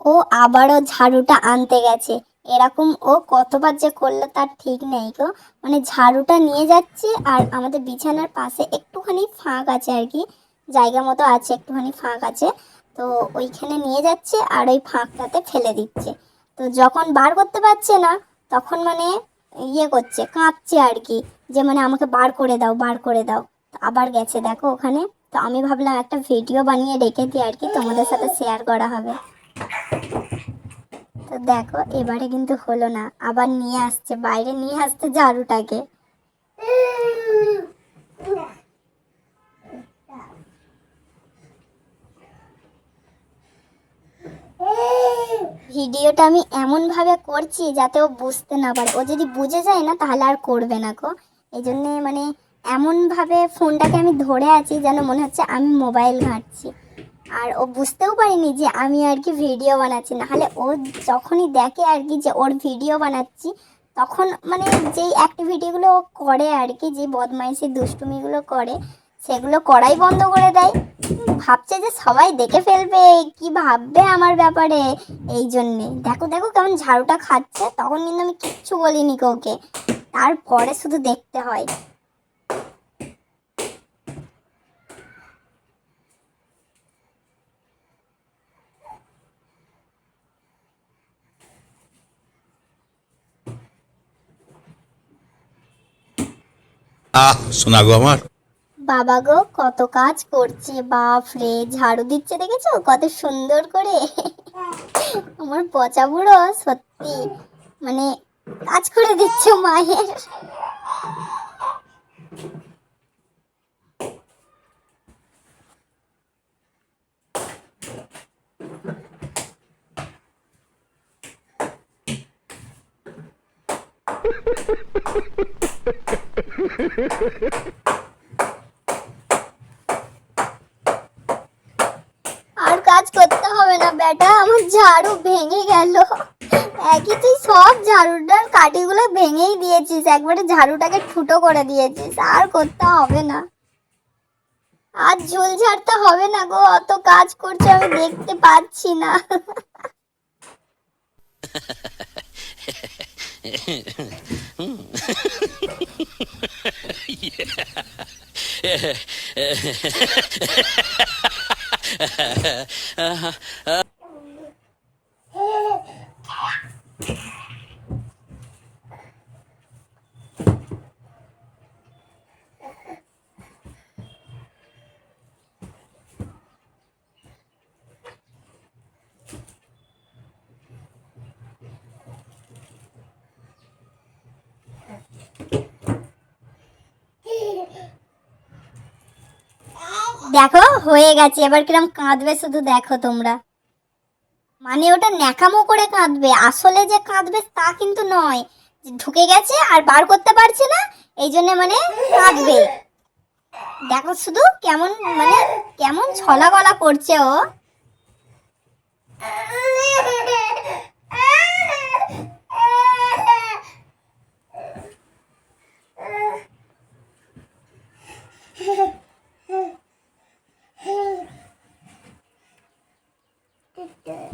ও আবারও ঝাড়ুটা আনতে গেছে। এরকম ও কতবার যে করল তার ঠিক নেই গো। মানে ঝাড়ুটা নিয়ে যাচ্ছে আর আমাদের বিছানার পাশে একটুখানি ফাঁক আছে আর কি। জায়গা মতো আছে, একটুখানি ফাঁক আছে। তো ওইখানে নিয়ে যাচ্ছে আর ওই ফাঁকটাতে ফেলে দিচ্ছে। তো যখন বার করতে পারছে না, তখন মানে ইয়ে করছে কাঁদছে আর কি, যে মানে আমাকে বার করে দাও, বার করে দাও। তো আবার গেছে, দেখো ওখানে। তো আমি ভাবলাম একটা ভিডিও বানিয়ে রেখে দিই আর কি, তোমাদের সাথে শেয়ার করা হবে। তো দেখো, এবারে কিন্তু হলো না, আবার নিয়ে আসছে, বাইরে নিয়ে আসছে ঝাড়ুটাকে। ভিডিওটা আমি এমনভাবে করছি যাতে ও বুঝতে না পারে। ও যদি বুঝে যায় না, তাহলে আর করবে না গো। এই জন্যে মানে এমনভাবে ফোনটাকে আমি ধরে আছি যেন মনে হচ্ছে আমি মোবাইল ঘাঁটছি। আর ও বুঝতেও পারিনি যে আমি আর কি ভিডিও বানাচ্ছি। নাহলে ও যখনই দেখে আর কি যে ওর ভিডিও বানাচ্ছি, তখন মানে যেই অ্যাক্টিভিটিগুলো ও করে আর কি, যে বদমাইশি, দুষ্টুমিগুলো করে, সেগুলো করাই বন্ধ করে দেয়। ভাবছে যে সবাই দেখে ফেলবে, কি ভাববে আমার ব্যাপারে? এই জন্যে। দেখো দেখো কেমন ঝাড়ুটা খাচ্ছে, তখন কিন্তু আমি কিচ্ছু বলিনি কাউকে। তারপরে শুধু দেখতে হয়। আহ শোনা গো আমার। বাবা গো, কত কাজ করছে বাপ রে ঝাড়ু দিচ্ছে দেখেছ? কত সুন্দর করে। আমার পচা বুড়ো, সত্যি মানে কাজ করে দিচ্ছে মায়ের। আর কাজ করতে বেটা আমার ঝাড়ু ভেঙে গেল। একই তুই সব ঝাড়ুটার কাঠিগুলো ভেঙেই দিয়েছিস, একবারে ঝাড়ুটাকে ঠুটো করে দিয়েছিস, আর করতে হবে না। আর ঝুল ঝাড়তে হবে না গো, অত কাজ করছে, আমি দেখতে পাচ্ছি না। দেখো, হয়ে গেছে। এবার কিরম কাঁদবে শুধু দেখো তোমরা। মানে ওটা ন্যাকামো করে কাঁদবে। আসলে যে কাঁদবে তা কিন্তু নয়। ঢুকে গেছে আর বার করতে পারছে না, এই জন্য মানে কাঁদবে। দেখো শুধু কেমন মানে কেমন ছলা গলা করছে ও। Hey!